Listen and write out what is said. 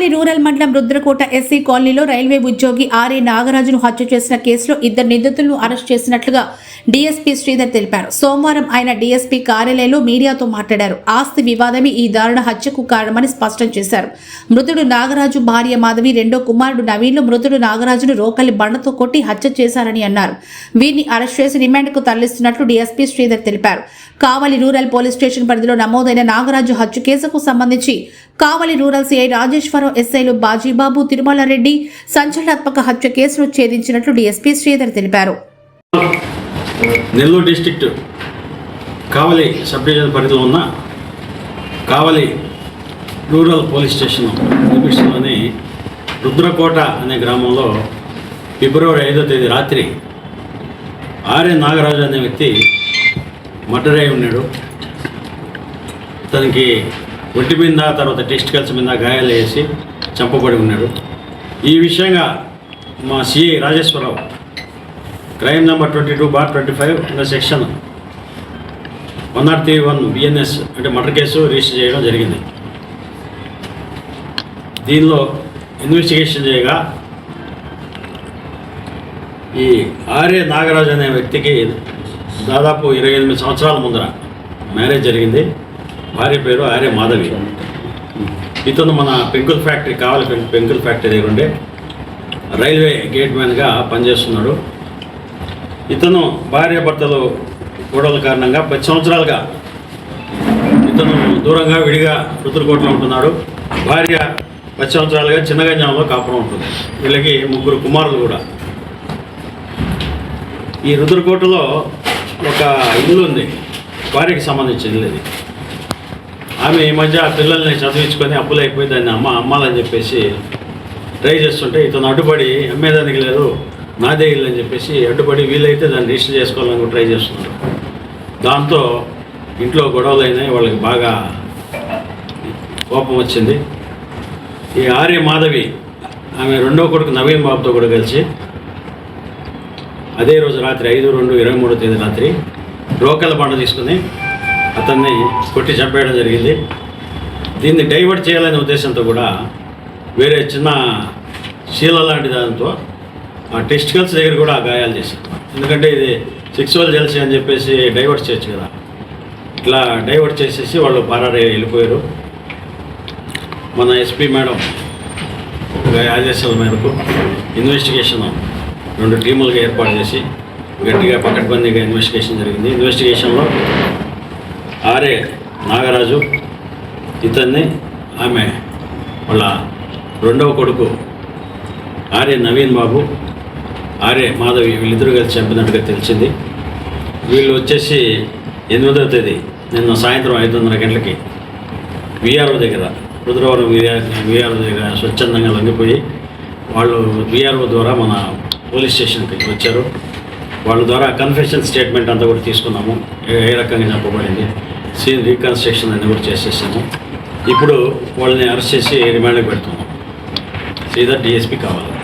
కావలి rural మండలం Rudrakota SC కాలనీలో railway ఉద్యోగి ఆర్ఏ నాగరాజును హత్య చేసిన కేసులో ఇద్దరు నిందితులను అరెస్ట్ చేసినట్లుగా డీఎస్పీ శ్రీధర్ తెలిపారు. సోమవారం ఆయన డీఎస్పీ కార్యాలయంలో మీడియాతో మాట్లాడారు. ఆస్తి వివాదమే ఈ దారుణ హత్యకు కారణమని స్పష్టం చేశారు. మృతుడు నాగరాజు భార్య మాధవి రెండో కుమారుడు నవీన్లు మృతుడు నాగరాజును రోకలి బండతో కొట్టి హత్య చేశారని అన్నారు. వీరిని అరెస్ట్ చేసి రిమాండ్కు తరలిస్తున్నట్లు డీఎస్పీ శ్రీధర్ తెలిపారు. కావలి రూరల్ పోలీస్ స్టేషన్ పరిధిలో నమోదైన నాగరాజు హత్య కేసుకు సంబంధించి కావలి రూరల్ సిఐ రాజేశ్వరం ఎస్ఐలు బాజీబాబు తిరుమలారెడ్డి సంచలనాత్మక హత్య కేసును ఛేదించినట్లు డీఎస్పీ శ్రీధర్ తెలిపారు. Nellore district Kavali sub division పరిధిలో ఉన్న కావలి రూరల్ పోలీస్ స్టేషన్ లిమిట్స్లోని రుద్రకోట అనే గ్రామంలో ఫిబ్రవరి ఐదో తేదీ రాత్రి ఆర్య నాగరాజు అనే వ్యక్తి మర్డర్ అయి ఉన్నాడు. తనకి ఒంటి మీద తర్వాత టెస్టికల్స్ మీద గాయాలు వేసి చంపబడి ఉన్నాడు. ఈ విషయంగా మా CI Rajeswararao crime number twenty two bar twenty five ఇంకా section one not three one BNS అంటే మర్డర్ కేసు రిజిస్టర్ చేయడం జరిగింది. దీనిలో ఇన్వెస్టిగేషన్ చేయగా ఈ ఆర్య నాగరాజ్ అనే వ్యక్తికి దాదాపు ఇరవై ఎనిమిది సంవత్సరాల ముందర మ్యారేజ్ జరిగింది. భార్య పేరు ఆర్య మాధవి. ఇతను మన పెంకుల్ ఫ్యాక్టరీ కావాలి పెంకుల్ ఫ్యాక్టరీ దగ్గర ఉండే రైల్వే గేట్ మ్యాన్గా పనిచేస్తున్నాడు. ఇతను భార్యాభర్తలు గొడవల కారణంగా పది సంవత్సరాలుగా ఇతను దూరంగా విడిగా రుతులకోట్లో ఉంటున్నాడు. భార్య పది సంవత్సరాలుగా చిన్నగంజాంలో కాపురం ఉంటుంది. వీళ్ళకి ముగ్గురు కుమారులు కూడా. ఈ రుద్రకోటలో ఒక ఇల్లు ఉంది. భార్యకి సంబంధించిన ఇల్లు ఇది. ఆమె ఈ మధ్య ఆ పిల్లల్ని చదివించుకొని అప్పులు అయిపోయి దాన్ని అమ్మ అమ్మాలని చెప్పేసి ట్రై చేస్తుంటే ఇతను అడ్డుపడి అమ్మేదానికి లేదు నాదే ఇల్లు అని చెప్పేసి అడ్డుపడి వీలైతే దాన్ని రిజిస్టర్ చేసుకోవాలని కూడా ట్రై చేస్తున్నారు దాంతో ఇంట్లో గొడవలు అయినాయి వాళ్ళకి బాగా కోపం వచ్చింది. ఈ ఆర్య మాధవి ఆమె రెండో కొడుకు నవీన్ బాబుతో కూడా కలిసి అదే రోజు రాత్రి ఐదు రెండు ఇరవై మూడో తేదీ రాత్రి రోకల బండ తీసుకుని అతన్ని కొట్టి చంపేయడం జరిగింది. దీన్ని డైవర్ట్ చేయాలనే ఉద్దేశంతో కూడా వేరే చిన్న శీల లాంటి దాంతో ఆ టెస్టికల్స్ దగ్గర కూడా గాయాలు చేశారు. ఎందుకంటే ఇది సెక్సువల్ జెల్సీ అని చెప్పేసి డైవర్ట్ చేయొచ్చు కదా. ఇట్లా డైవర్ట్ చేసేసి వాళ్ళు పారారే వెళ్ళిపోయారు. మన ఎస్పీ మేడం ఆదేశాల మేరకు ఇన్వెస్టిగేషన్ రెండు టీములుగా ఏర్పాటు చేసి గట్టిగా పకడ్బందీగా ఇన్వెస్టిగేషన్ జరిగింది. ఇన్వెస్టిగేషన్లో ఆర్ఏ నాగరాజు ఇతన్ని ఆమె వాళ్ళ రెండవ కొడుకు ఆర్ఏ నవీన్ బాబు ఆర్ఏ మాధవి వీళ్ళిద్దరూ కలిసి చంపినట్టుగా తెలిసింది. వీళ్ళు వచ్చేసి ఎనిమిదవ తేదీ నిన్న సాయంత్రం ఐదున్నర గంటలకి విఆర్ఓ దగ్గర రుద్రవరం విఆర్ విఆర్ఓ దగ్గర స్వచ్ఛందంగా లొంగిపోయి వాళ్ళు విఆర్ఓ ద్వారా మన పోలీస్ స్టేషన్కి వచ్చారు. వాళ్ళ ద్వారా కన్ఫెషన్ స్టేట్మెంట్ అంతా కూడా తీసుకున్నాము. ఏ- ఏ రకంగా చెప్పబడింది? సీన్ రీకన్స్ట్రక్షన్ అన్ని కూడా చేసేసాము. ఇప్పుడు వాళ్ళని అరెస్ట్ చేసి రిమాండ్కి పెడుతున్నాం. సీదా డిఎస్పీ కావాలి?